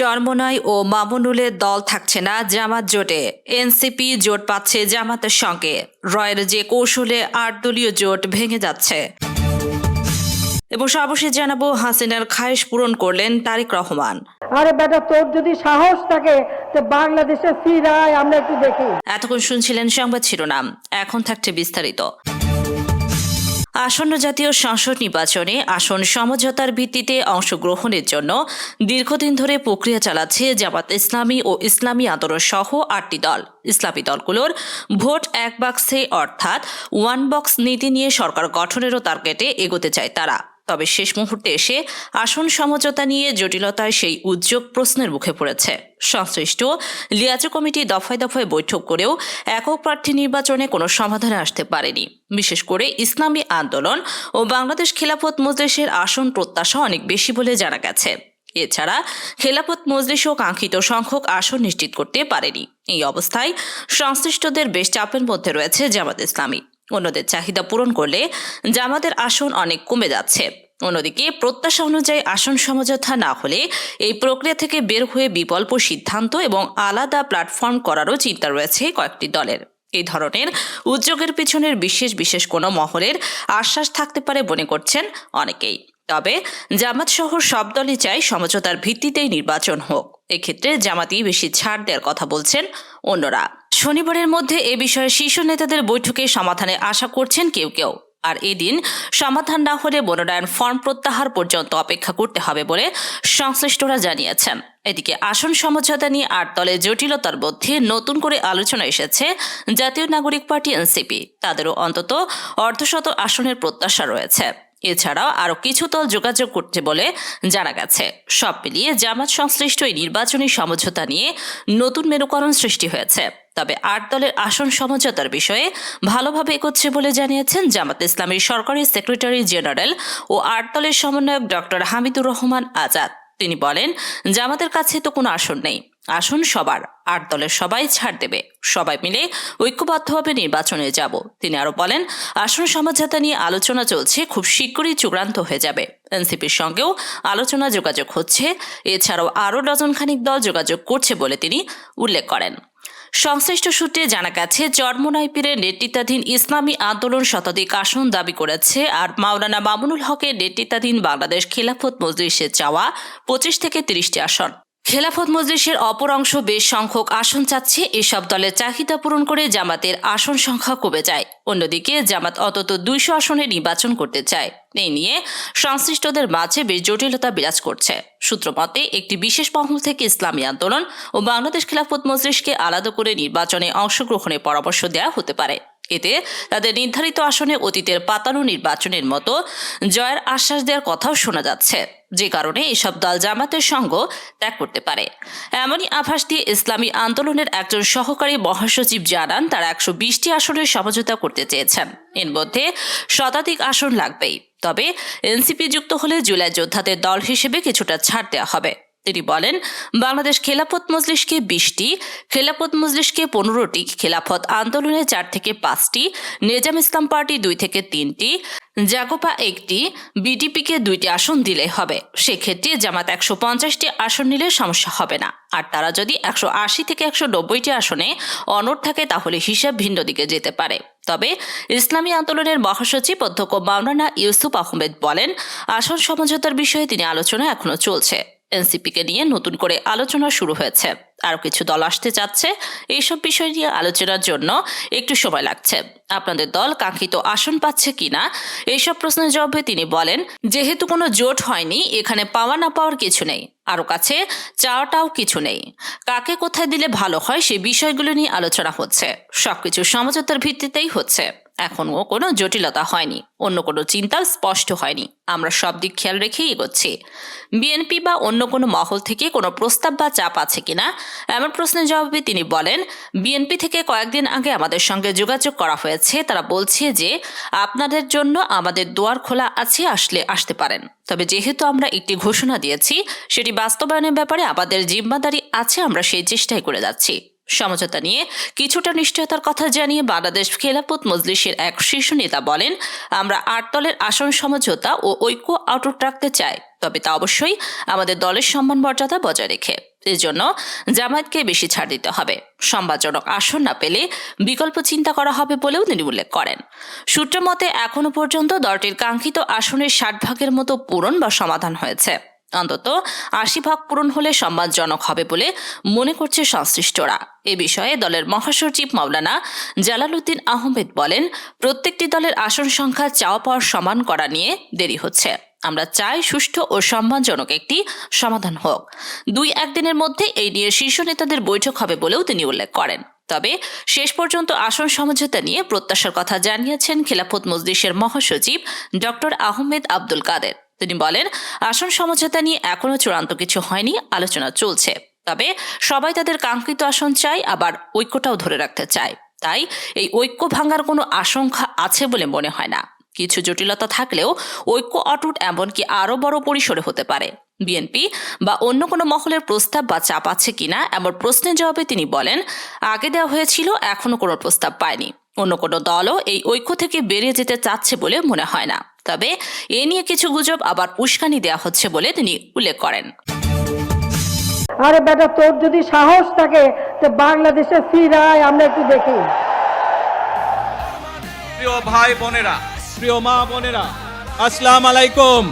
চরমনাই ও মামুনুলের দল থাকছে না জামাত জোটে। এনসিপি জোট পাচ্ছে জামাতের সঙ্গে। রয়ের যে কৌশলে আট দলীয় জোট ভেঙে যাচ্ছে। এবং সর্বশেষ জানাব হাসিনার খায়েশ পূরণ করলেন তারিক রহমান। আরে বেটা তোর যদি সাহস থাকে তো বাংলাদেশে ফিরায় আমরা একটু দেখি। এতক্ষণ শুনছিলেন সংবাদ শিরোনাম। এখন থাকছে বিস্তারিত। আসন্ন জাতীয় সংসদ নির্বাচনে আসন সমঝোতার ভিত্তিতে অংশগ্রহণের জন্য দীর্ঘদিন ধরে প্রক্রিয়া চালাচ্ছে জামাত ইসলামী ও ইসলামী আন্দোলন সহ আটটি দল। ইসলামী দলগুলোর ভোট এক বাক্সে অর্থাৎ ওয়ান বক্স নীতি নিয়ে সরকার গঠনেরও টার্গেটে এগোতে চায় তারা। তবে শেষ মুহূর্তে এসে আসন সমঝোতা নিয়ে জটিলতায় সেই উদ্যোগ প্রশ্নের মুখে পড়েছে। সংশ্লিষ্ট লিয়াজো কমিটি দফায় দফায় বৈঠক করেও একক প্রার্থী নির্বাচনে কোনো সমাধানে আসতে পারেনি। বিশেষ করে ইসলামী আন্দোলন ও বাংলাদেশ খেলাফত মজলিসের আসন প্রত্যাশা অনেক বেশি বলে জানা গেছে। এছাড়া খেলাফত মজলিসও কাঙ্ক্ষিত সংখ্যক আসন নিশ্চিত করতে পারেনি। এই অবস্থায় সংশ্লিষ্টদের বেশ চাপের মধ্যে রয়েছে জামাত ইসলামী। অন্যদের চাহিদা পূরণ করলে জামাতের আসন অনেক কমে যাচ্ছে। অন্যদিকে প্রত্যাশা অনুযায়ী আসন সমঝোতা না হলে এই প্রক্রিয়া থেকে বের হয়ে বিকল্প সিদ্ধান্ত এবং আলাদা প্ল্যাটফর্ম করারও চিন্তা রয়েছে কয়েকটি দলের। এই ধরনের উদ্যোগের পিছনের বিশেষ বিশেষ কোনো মহলের আশ্বাস থাকতে পারে মনে করছেন অনেকেই। তবে জামাত সহ সব দলই চায় সমঝোতার ভিত্তিতেই নির্বাচন হোক। এক্ষেত্রে জামাতই বেশি ছাড় দেওয়ার কথা বলছেন অন্যরা। শনিবারের মধ্যে এ বিষয়ে শীর্ষ নেতাদের বৈঠকে সমাধানে আশা করছেন কেউ কেউ। আর এদিন সমাধান না হলে মনোনয়ন ফর্ম প্রত্যাহার পর্যন্ত অপেক্ষা করতে হবে বলে সংশ্লিষ্টরা জানিয়েছেন। এদিকে আসন সমঝোতা নিয়ে আট দলের জটিলতার মধ্যে নতুন করে আলোচনা এসেছে জাতীয় নাগরিক পার্টি এনসিপি। তাদেরও অন্তত অর্ধশত আসনের প্রত্যাশা রয়েছে। এছাড়াও আরও কিছু দল যোগাযোগ করছে বলে জানা গেছে। সব মিলিয়ে জামাত সংশ্লিষ্ট এই নির্বাচনী সমঝোতা নিয়ে নতুন মেরুকরণ সৃষ্টি হয়েছে। তবে আট দলের আসন সমঝোতার বিষয়ে ভালোভাবে এগোচ্ছে বলে জানিয়েছেন জামাত ইসলামের সরকারি সেক্রেটারি জেনারেল ও আট দলের সমন্বয়ক ডক্টর হামিদুর রহমান আজাদ। তিনি বলেন, জামাতের কাছে তো কোনো আসন নেই। আসন সবার আট দলের সবাই ছাড় দেবে। সবাই মিলে ঐক্যবদ্ধভাবে নির্বাচনে যাব। তিনি আরও বলেন, আসন সমঝোতা নিয়ে আলোচনা চলছে, খুব শীঘ্রই চূড়ান্ত হয়ে যাবে। এনসিপির সঙ্গেও আলোচনা যোগাযোগ হচ্ছে, এছাড়াও আরও ডজনখানিক দল যোগাযোগ করছে বলে তিনি উল্লেখ করেন। সংশ্লিষ্ট সূত্রে জানা গেছে চরমোনাই পীরের নেতৃত্বাধীন ইসলামী আন্দোলন শতাধিক আসন দাবি করেছে, আর মাওলানা মামুনুল হকের নেতৃত্বাধীন বাংলাদেশ খিলাফত মজলিসের চাওয়া পঁচিশ থেকে তিরিশটি আসন। খেলাফত মজলিসের অপর অংশ বেশ সংখ্যক আসন চাচ্ছে। এসব দলের চাহিদা পূরণ করে জামাতের আসন সংখ্যা কমে যায়। অন্যদিকে জামাত অন্তত দুইশো আসনে নির্বাচন করতে চায়। এই নিয়ে সংশ্লিষ্টদের মাঝে বেশ জটিলতা বিরাজ করছে। সূত্রমতে একটি বিশেষ মহল থেকে ইসলামী আন্দোলন ও বাংলাদেশ খেলাফত মজলিসকে আলাদা করে নির্বাচনে অংশগ্রহণের পরামর্শ দেওয়া হতে পারে। এতে তাদের নির্ধারিত আসনে অতীতের পাতানো নির্বাচনের মতো জয়ের আশ্বাস দেওয়ার কথাও শোনা যাচ্ছে। যে কারণে এসব দল জামাতের সঙ্গ ত্যাগ করতে পারে। এমনই আভাস দিয়ে ইসলামী আন্দোলনের একজন সহকারী মহাসচিব জানান, তারা একশো বিশটি আসনের সমঝোতা করতে চেয়েছেন। এর মধ্যে শতাধিক আসন লাগবেই। তবে এনসিপি যুক্ত হলে জুলাই যোদ্ধাদের দল হিসেবে কিছুটা ছাড় দেওয়া হবে। তিনি বলেন, বাংলাদেশ খেলাফত মজলিসকে বিশটি, খেলাফত মজলিসকে পনেরোটি, খেলাফত আন্দোলনে চার থেকে পাঁচটি, নিজাম ইসলাম পার্টি দুই থেকে তিনটি, জাগোপা একটি, বিডিপিকে দুইটি আসন দিলে হবে। সেক্ষেত্রে জামাত একশো পঞ্চাশটি আসন নিলে সমস্যা হবে না। আর তারা যদি একশো আশি থেকে একশো নব্বইটি আসনে অনড় থাকে তাহলে হিসাব ভিন্ন দিকে যেতে পারে। তবে ইসলামী আন্দোলনের মহাসচিব অধ্যক্ষ মাওলানা ইউসুফ আহমেদ বলেন, আসন সমঝোতার বিষয়ে তিনি আলোচনা এখনও চলছে। এনসিপিকে নিয়ে নতুন করে আলোচনা শুরু হয়েছে। আরও কিছু দল আসতে চাচ্ছে এইসব বিষয় নিয়ে আলোচনার জন্য একটু সময় লাগছে। আপনাদের দল কাঙ্ক্ষিত আসন পাচ্ছে কিনা, এইসব প্রশ্নের জবাবে তিনি বলেন, যেহেতু কোনো জোট হয়নি, এখানে পাওয়া না পাওয়ার কিছু নেই। আরও কাছে চাওয়াটাও কিছু নেই। কাকে কোথায় দিলে ভালো হয় সে বিষয়গুলো নিয়ে আলোচনা হচ্ছে। সবকিছু সমঝোতার ভিত্তিতেই হচ্ছে। এখনও কোনো জটিলতা হয়নি, অন্য কোনো চিন্তা স্পষ্ট হয়নি। আমরা সব দিক খেয়াল রেখেই এগোচ্ছি। বিএনপি বা অন্য কোনো মহল থেকে কোনো প্রস্তাব বা চাপ আছে কিনা, এমন প্রশ্নের জবাবে তিনি বলেন, বিএনপি থেকে কয়েকদিন আগে আমাদের সঙ্গে যোগাযোগ করা হয়েছে। তারা বলছে যে, আপনাদের জন্য আমাদের দুয়ার খোলা আছে, আসলে আসতে পারেন। তবে যেহেতু আমরা একটি ঘোষণা দিয়েছি, সেটি বাস্তবায়নের ব্যাপারে আমাদের জিম্মাদারি আছে, আমরা সেই চেষ্টাই করে যাচ্ছি। সমঝোতা নিয়ে কিছুটা নিশ্চয়তার কথা জানিয়ে বাংলাদেশ খেলাপত মজলিসের এক শীর্ষ নেতা বলেন, আমরা আট দলের আসন সমঝোতা ও ঐক্য অটুট রাখতে চাই, তবে তা অবশ্যই আমাদের দলের সম্মান মর্যাদা বজায় রেখে। এজন্য জামায়াতকে বেশি ছাড় দিতে হবে। সম্বাদজনক আসন না পেলে বিকল্প চিন্তা করা হবে বলেও তিনি উল্লেখ করেন। সূত্র মতে, এখনও পর্যন্ত দলটির কাঙ্ক্ষিত আসনের ষাট ভাগের মতো পূরণ বা সমাধান হয়েছে। অন্তত আশি ভাগ পূরণ হলে সম্মানজনক হবে বলে মনে করছে সংশ্লিষ্টরা। এ বিষয়ে দলের মহাসচিব মাওলানা জালালউদ্দিন আহমেদ বলেন, প্রত্যেকটি দলের আসন সংখ্যা চাওয়া পাওয়ার সমান করা নিয়ে দেরি হচ্ছে। আমরা চাই সুষ্ঠু ও সম্মানজনক একটি সমাধান হোক। দুই একদিনের মধ্যে এই নিয়ে শীর্ষ নেতাদের বৈঠক হবে বলেও তিনি উল্লেখ করেন। তবে শেষ পর্যন্ত আসন সমঝোতা নিয়ে প্রত্যাশার কথা জানিয়েছেন খিলাফত মজলিসের মহাসচিব ডক্টর আহমেদ আব্দুল কাদের। তিনি বলেন, আসন সমঝোতা নিয়ে এখনও চূড়ান্ত কিছু হয়নি, আলোচনা চলছে। তবে সবাই তাদের কাঙ্ক্ষিত আসন চায়, আবার ঐক্যটাও ধরে রাখতে চায়। তাই এই ঐক্য ভাঙার কোনো আশঙ্কা আছে বলে মনে হয় না। কিছু জটিলতা থাকলেও ঐক্য অটুট এমনকি আরও বড় পরিসরে হতে পারে। বিএনপি বা অন্য কোনো মহলের প্রস্তাব বা চাপ আছে কিনা এমন প্রশ্নের জবাবে তিনি বলেন, আগে দেওয়া হয়েছিল এখনও কোনো প্রস্তাব পায়নি। অন্য কোনো দলও এই ঐক্য থেকে বেরিয়ে যেতে চাচ্ছে বলে মনে হয় না। তবে এ নিয়ে কিছু গুজব আবার উস্কানি দেওয়া হচ্ছে বলে তিনি উল্লেখ করেন। আরে বেটা তোর যদি সাহস থাকে তো বাংলাদেশে ফিরায় আমরা একটু দেখি। প্রিয় ভাই বোনেরা প্রিয় মা বোনেরা আসসালাম আলাইকুম।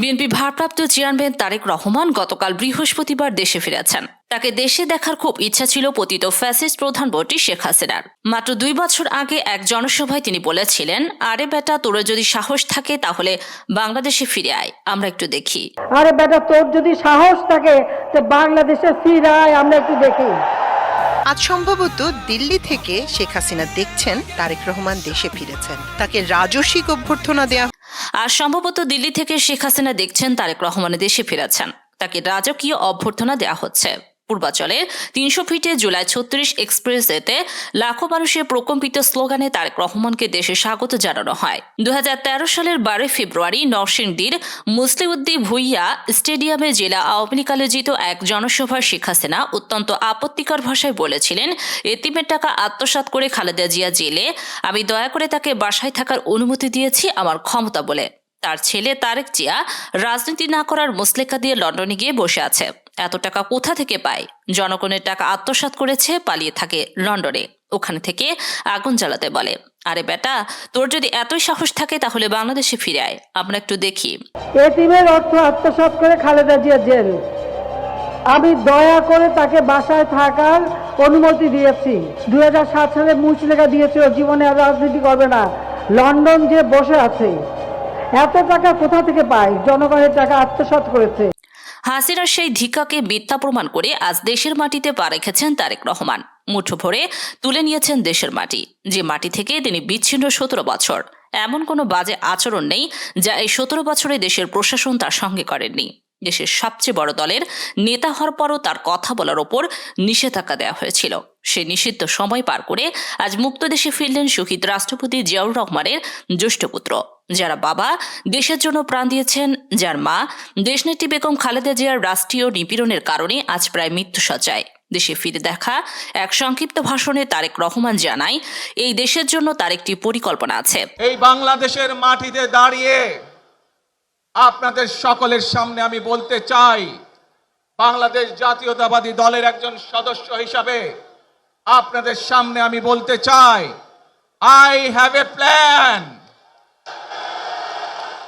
বিএনপি ভারপ্রাপ্ত চেয়ারম্যান তারেক রহমান গতকাল বৃহস্পতিবার দেশে ফিরেছেন। তাকে দেশে দেখার খুব ইচ্ছা ছিল পতিত ফ্যাসিস্ট প্রধানমন্ত্রী শেখ হাসিনার। মাত্র দুই বছর আগে এক জনসভায় তিনি বলেছিলেন আরে বেটা তোর যদি সাহস থাকে তাহলে বাংলাদেশে ফিরে আয় আমরা একটু দেখি। আরে বেটা তোর যদি সাহস থাকে তো বাংলাদেশে ফিরায় আমরা একটু দেখি। আজ সম্ভবত দিল্লি থেকে শেখ হাসিনা দেখছেন তারেক রহমান দেশে ফিরেছেন। তাকে রাজস্বিক অভ্যর্থনা দেয়া আর সম্ভবত দিল্লি থেকে শেখ হাসিনা দেখছেন তারেক রহমানের দেশে ফিরেছেন। তাকে রাজকীয় অভ্যর্থনা দেওয়া হচ্ছে। পূর্বাচলের তিনশো ফিটে জুলাই ছত্রিশ এক্সপ্রেসেতে লাখো মানুষের প্রকম্পিত স্লোগানে তারেক রহমানকে দেশে স্বাগত জানানো হয়। দু হাজার তেরো সালের বারোই ফেব্রুয়ারি নরসিংদীর মুসলিউদ্দি ভুইয়া স্টেডিয়ামে জেলা আওয়ামী লীগ আয়োজিত এক জনসভায় শেখ হাসিনা অত্যন্ত আপত্তিকর ভাষায় বলেছিলেন, এতিমের টাকা আত্মসাৎ করে খালেদা জিয়া জেলে, আমি দয়া করে তাকে বাসায় থাকার অনুমতি দিয়েছি, আমার ক্ষমতা বলে। তার ছেলে তারেক জিয়া রাজনীতি না করার মুসলেখা দিয়ে লন্ডনে গিয়ে বসে আছে। এত টাকা কোথা থেকে পায়? জনগণের টাকা আত্মসাৎ করেছে, পালিয়ে থাকে লন্ডনে। ওখানে থেকে আগুন জ্বালাতে বলে। আরে বেটা, তোর যদি এতই সাহস থাকে তাহলে বাংলাদেশে ফিরে আয়। আমরা একটু দেখি। এটিমের অর্থ আত্মসাৎ করে খালেদা জিয়া জেল। আমি দয়া করে তাকে বাসায় থাকার অনুমতি দিয়েছি। দুই হাজার সাত সালে মুচলেখা দিয়েছিল জীবনে আর রাজনীতি করবে না। লন্ডন যে বসে আছে। এত টাকা কোথা থেকে পায়? জনগণের টাকা আত্মসাৎ করেছে। হাসিনার সেই ধিক্কাকে মিথ্যা প্রমাণ করে আজ দেশের মাটিতে পা রেখেছেন তারেক রহমান। মুঠো ভরে তুলে নিয়েছেন দেশের মাটি, যে মাটি থেকে তিনি বিচ্ছিন্ন সতেরো বছর। এমন কোনো বাজে আচরণ নেই যা এই সতেরো বছরে দেশের প্রশাসন তার সঙ্গে করেননি। দেশের সবচেয়ে বড় দলের নেতা হওয়ার পরও তার কথা বলার ওপর নিষেধাজ্ঞা দেওয়া হয়েছিল। সে নিষিদ্ধ সময় পার করে আজ মুক্ত দেশে ফিরলেন শহীদ রাষ্ট্রপতি জিয়াউর রহমানের জ্যেষ্ঠ পুত্র। যারা বাবা দেশের জন্য প্রাণ দিয়েছেন, যার মা দেশনেত্রী বেগম খালেদা জিয়ার রাষ্ট্রীয় নিপীড়নের কারণে আজ প্রায় মৃত্যু সজ্জায়। দেশে ফিরে দেখা এক সংক্ষিপ্ত ভাষণে তারেক রহমান জানায়, এই দেশের জন্য তার একটি পরিকল্পনা আছে। এই বাংলাদেশের মাটিতে দাঁড়িয়ে আপনাদের সকলের সামনে আমি বলতে চাই, বাংলাদেশ জাতীয়তাবাদী দলের একজন সদস্য হিসাবে আপনাদের সামনে আমি বলতে চাই I have a plan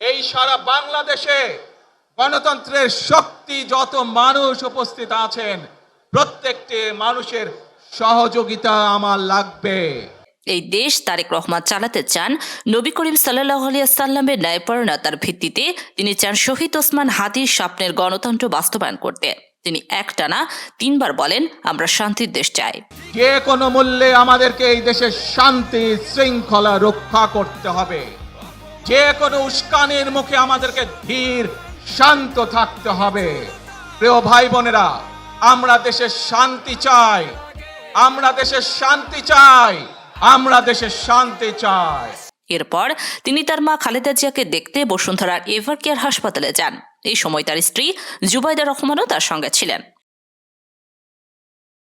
এই সারা বাংলাদেশে গণতন্ত্রের শক্তি যত মানুষ উপস্থিত আছেন প্রত্যেকটি মানুষের সহযোগিতা আমার লাগবে। এই দেশ তারেক রহমান চালাতে চান নবী করিম সাল্লাহ সাল্লামের ন্যায়পরণতার ভিত্তিতে তিনি চান শহীদ ওসমান হাদির স্বপ্নের গণতন্ত্র বাস্তবায়ন করতে। তিনি একটানা তিনবার বলেন আমরা শান্তির দেশ চাই। যে কোনো মূল্যে আমাদেরকে এই দেশের শান্তি শৃঙ্খলা রক্ষা করতে হবে। যে কোনো উস্কানির মুখে আমাদেরকে ধীর, শান্ত থাকতে হবে। প্রিয় ভাই বোনেরা, আমরা দেশের শান্তি চাই। আমরা দেশের শান্তি চাই। আমরা দেশের শান্তি চাই। এরপর তিনি তার মা খালেদা জিয়াকে দেখতে বসুন্ধরার এভার কেয়ার হাসপাতালে যান। এই সময় তার স্ত্রী জুবাইদা রহমানও তার সঙ্গে ছিলেন।